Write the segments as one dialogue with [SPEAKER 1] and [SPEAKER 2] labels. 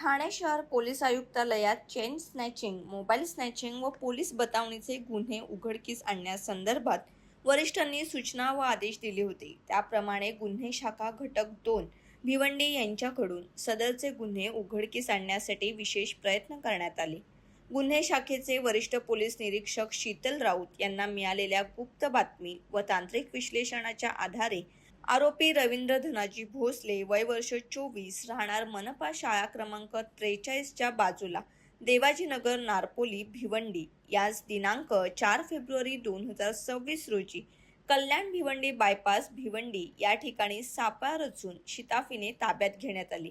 [SPEAKER 1] ठाणे शहर पोलीस आयुक्तालयात chain snatching mobile snatching व पोलीस बतावणीचे गुन्हे उघडकीस आणण्यासंदर्भात वरिष्ठांनी सूचना व आदेश दिले होते. त्याप्रमाणे गुन्हे शाखा घटक दोन भिवंडी यांच्याकडून सदरचे गुन्हे उघडकीस आणण्यासाठी विशेष प्रयत्न करण्यात आले. गुन्हे शाखेचे वरिष्ठ पोलीस निरीक्षक शीतल राऊत यांना मिळालेल्या गुप्त बातमी व तांत्रिक विश्लेषणाच्या आधारे आरोपी रवींद्र धनाजी भोसले वय वर्ष चोवीस राहणार मनपा शाळा क्रमांक त्रेचाळीसच्या बाजूला देवाजीनगर नारपोली भिवंडी. याच दिनांक चार फेब्रुवारी दोन हजार सव्वीस रोजी कल्याण भिवंडी बायपास भिवंडी या ठिकाणी सापळा रचून शिताफीने ताब्यात घेण्यात आली.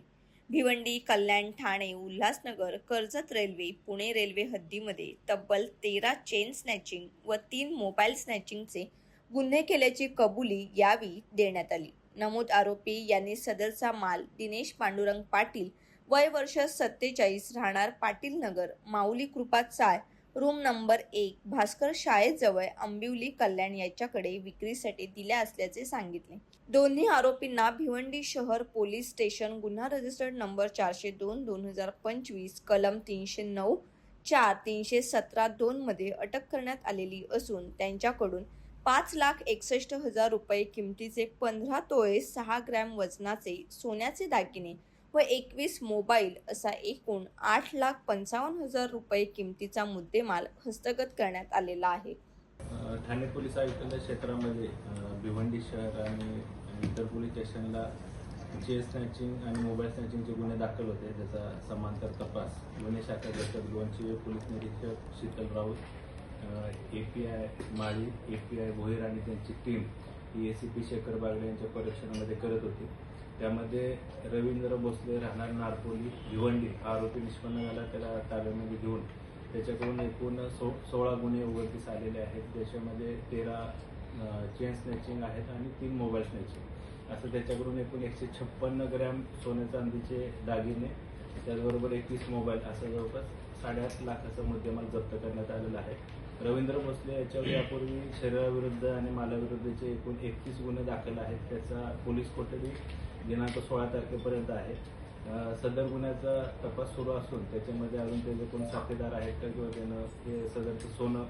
[SPEAKER 1] भिवंडी कल्याण ठाणे उल्हासनगर कर्जत रेल्वे पुणे रेल्वे हद्दीमध्ये तब्बल तेरा चेन स्नॅचिंग व तीन मोबाईल स्नॅचिंगचे गुन्हे केल्याची कबुली यावेळी देण्यात आली. नमूद आरोपी यांनी सदरचा माल दिनेश पांडुरंग पाटील वय वर्ष सत्तेचाळीस राहणार पाटील नगर माऊली कृपा चाळ रूम नंबर एक भास्कर शाळेजवळ आंबिवली कल्याण याच्याकडे विक्रीसाठी दिल्या असल्याचे सांगितले. दोन्ही आरोपींना भिवंडी शहर पोलीस स्टेशन गुन्हा रजिस्टर्ड नंबर चारशे दोन दोन हजार पंचवीस कलम तीनशे नऊ चार तीनशे सतरा दोनमध्ये अटक करण्यात आलेली असून त्यांच्याकडून पाच लाख एकसष्ट हजार रुपये किमतीचे पंधरा तोळे सहा ग्रॅम वजनाचे सोन्याचे दागिने व एकवीस मोबाईल असा एकूण आठ लाख पंचावन्न हजार रुपये किमतीचा मुद्देमाल हस्तगत करण्यात आलेला आहे.
[SPEAKER 2] ठाणे पोलीस आयुक्तालय क्षेत्रामध्ये भिवंडी शहर आणि इतर पोलीस स्टेशनला जे स्नॅचिंग आणि मोबाईल स्नॅचिंगचे गुन्हे दाखल होते त्याचा समांतर तपास. गुन्हे शाखा पोलीस निरीक्षक Sheetal Raut A P I Mali A P I Bhoir आणि त्यांची team he A C P Shekhar Bagde यांच्या परीक्षणामध्ये करत होती. त्यामध्ये रवींद्र भोसले राहणार नारपोली भिवंडी हा आरोपी निष्पन्न झाला. त्याला ताब्यामध्ये घेऊन त्याच्याकडून एकूण सो सोळा गुन्हे उघडकीस आलेले आहेत. त्याच्यामध्ये तेरा चेन स्नॅचिंग आहेत आणि तीन मोबाईल स्नॅचिंग असं त्याच्याकडून एकूण एकशे छप्पन्न ग्रॅम सोने चांदीचे दागिने त्याचबरोबर एकवीस मोबाईल असं जवळपास साडेआठ लाखाचा मुद्देमाल जप्त करण्यात आलेला आहे. रवींद्र भोसले याच्यावर यापूर्वी शरीराविरुद्ध आणि मालाविरुद्धचे एकूण एकतीस गुन्हे दाखल आहेत त्याचा पोलीस कोठडी दिनांक सोळा तारखेपर्यंत आहे. सदर गुन्ह्याचा तपास सुरू असून त्याच्यामध्ये अजून त्याचे कोण साथीदार आहेत का किंवा त्यानं हे सदरचं सोनं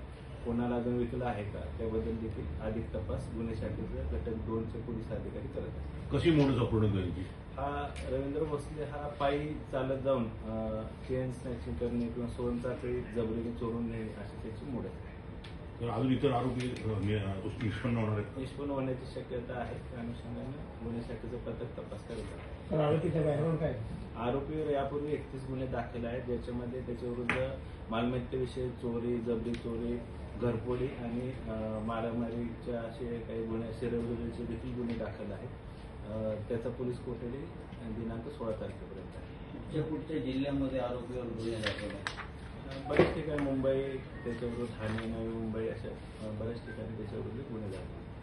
[SPEAKER 2] कोणाला अजून विकलं आहे का त्याबद्दल देखील अधिक तपास गुन्हे शाखेचे घटक दोनचे पोलीस अधिकारी करत आहेत.
[SPEAKER 3] कशी मोड सापडून
[SPEAKER 2] हा रवींद्र भोसले हा पायी चालत जाऊन चेन स्नॅचिंग करणे किंवा सोन चाकरी जबरीने चोरून नेणे अशी त्याची मूड आहे
[SPEAKER 3] तर अजून इतर आरोपी निष्पन्न होणार आहेत
[SPEAKER 2] निष्पन्न होण्याची शक्यता आहे त्या अनुषंगाने गुन्हे शाखेचं पथक तपास करत आहे.
[SPEAKER 4] तर आरोपीचा बॅकग्राऊंड काय?
[SPEAKER 2] आरोपीवर यापूर्वी एकतीस गुन्हे दाखल आहेत ज्याच्यामध्ये त्याच्याविरुद्ध मालमत्तेविषयी चोरी जबरी चोरी घरफोडी आणि मारामारीच्या असे काही गुन्हे शरीरविरुद्धचे देखील गुन्हे दाखल आहेत. त्याचा पोलीस कोठडी दिनांक सोळा तारखेपर्यंत आहे.
[SPEAKER 5] कुठच्या जिल्ह्यामध्ये आरोपीवर गुन्हे
[SPEAKER 2] अं, बऱ्याच ठिकाणी मुंबई त्याच्याविरुद्ध ठाणे नवी मुंबई अशा बऱ्याच ठिकाणी त्याच्याविरुद्ध गुन्हे दाखल आहेत.